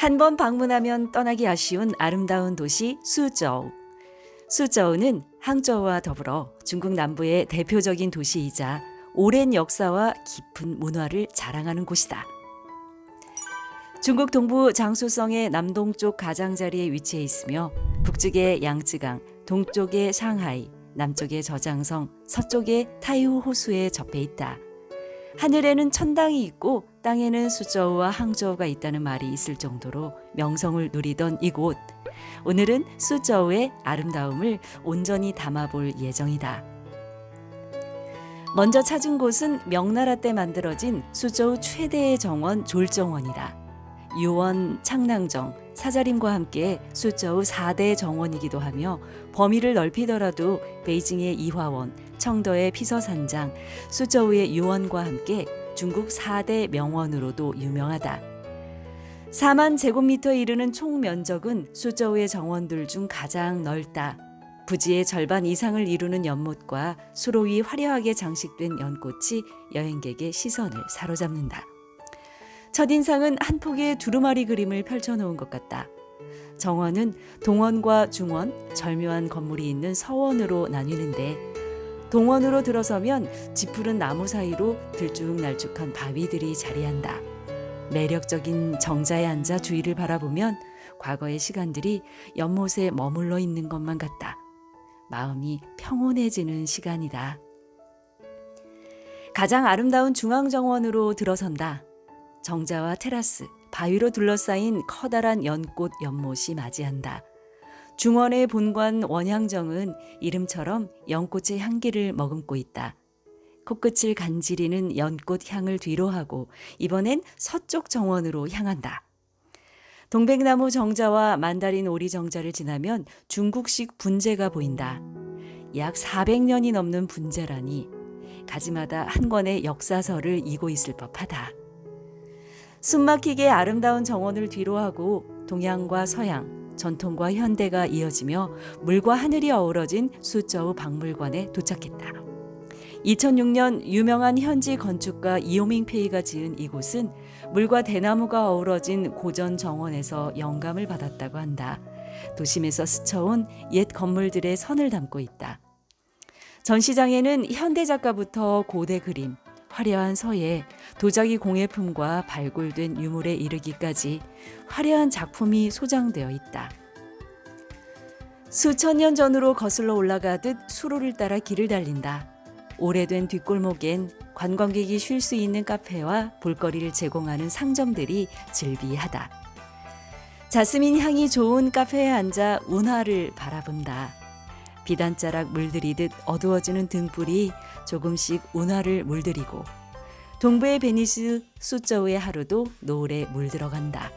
한 번 방문하면 떠나기 아쉬운 아름다운 도시 수저우. 수저우는 항저우와 더불어 중국 남부의 대표적인 도시이자 오랜 역사와 깊은 문화를 자랑하는 곳이다. 중국 동부 장수성의 남동쪽 가장자리에 위치해 있으며 북쪽에 양쯔강, 동쪽에 상하이, 남쪽에 저장성, 서쪽에 타이후 호수에 접해 있다. 하늘에는 천당이 있고 땅에는 수저우와 항저우가 있다는 말이 있을 정도로 명성을 누리던 이곳. 오늘은 수저우의 아름다움을 온전히 담아볼 예정이다. 먼저 찾은 곳은 명나라 때 만들어진 수저우 최대의 정원 졸정원이다. 유원, 창랑정, 사자림과 함께 수저우 4대 정원이기도 하며 범위를 넓히더라도 베이징의 이화원, 청도의 피서산장, 수저우의 유원과 함께 중국 4대 명원으로도 유명하다. 4만 제곱미터에 이르는 총 면적은 수저우의 정원들 중 가장 넓다. 부지의 절반 이상을 이루는 연못과 수로 위 화려하게 장식된 연꽃이 여행객의 시선을 사로잡는다. 첫인상은 한 폭의 두루마리 그림을 펼쳐놓은 것 같다. 정원은 동원과 중원, 절묘한 건물이 있는 서원으로 나뉘는데 동원으로 들어서면 짙푸른 나무 사이로 들쭉날쭉한 바위들이 자리한다. 매력적인 정자에 앉아 주위를 바라보면 과거의 시간들이 연못에 머물러 있는 것만 같다. 마음이 평온해지는 시간이다. 가장 아름다운 중앙정원으로 들어선다. 정자와 테라스, 바위로 둘러싸인 커다란 연꽃 연못이 맞이한다. 중원의 본관 원향정은 이름처럼 연꽃의 향기를 머금고 있다. 코끝을 간지리는 연꽃 향을 뒤로하고 이번엔 서쪽 정원으로 향한다. 동백나무 정자와 만다린 오리 정자를 지나면 중국식 분재가 보인다. 약 400년이 넘는 분재라니 가지마다 한 권의 역사서를 이고 있을 법하다. 숨막히게 아름다운 정원을 뒤로하고 동양과 서양, 전통과 현대가 이어지며 물과 하늘이 어우러진 수저우 박물관에 도착했다. 2006년 유명한 현지 건축가 이오밍 페이가 지은 이곳은 물과 대나무가 어우러진 고전 정원에서 영감을 받았다고 한다. 도심에서 스쳐온 옛 건물들의 선을 담고 있다. 전시장에는 현대 작가부터 고대 그림, 화려한 서예, 도자기 공예품과 발굴된 유물에 이르기까지 화려한 작품이 소장되어 있다. 수천 년 전으로 거슬러 올라가듯 수로를 따라 길을 달린다. 오래된 뒷골목엔 관광객이 쉴 수 있는 카페와 볼거리를 제공하는 상점들이 즐비하다. 자스민 향이 좋은 카페에 앉아 운하를 바라본다. 비단자락 물들이듯 어두워지는 등불이 조금씩 운하를 물들이고 동부의 베니스 수저우의 하루도 노을에 물들어간다.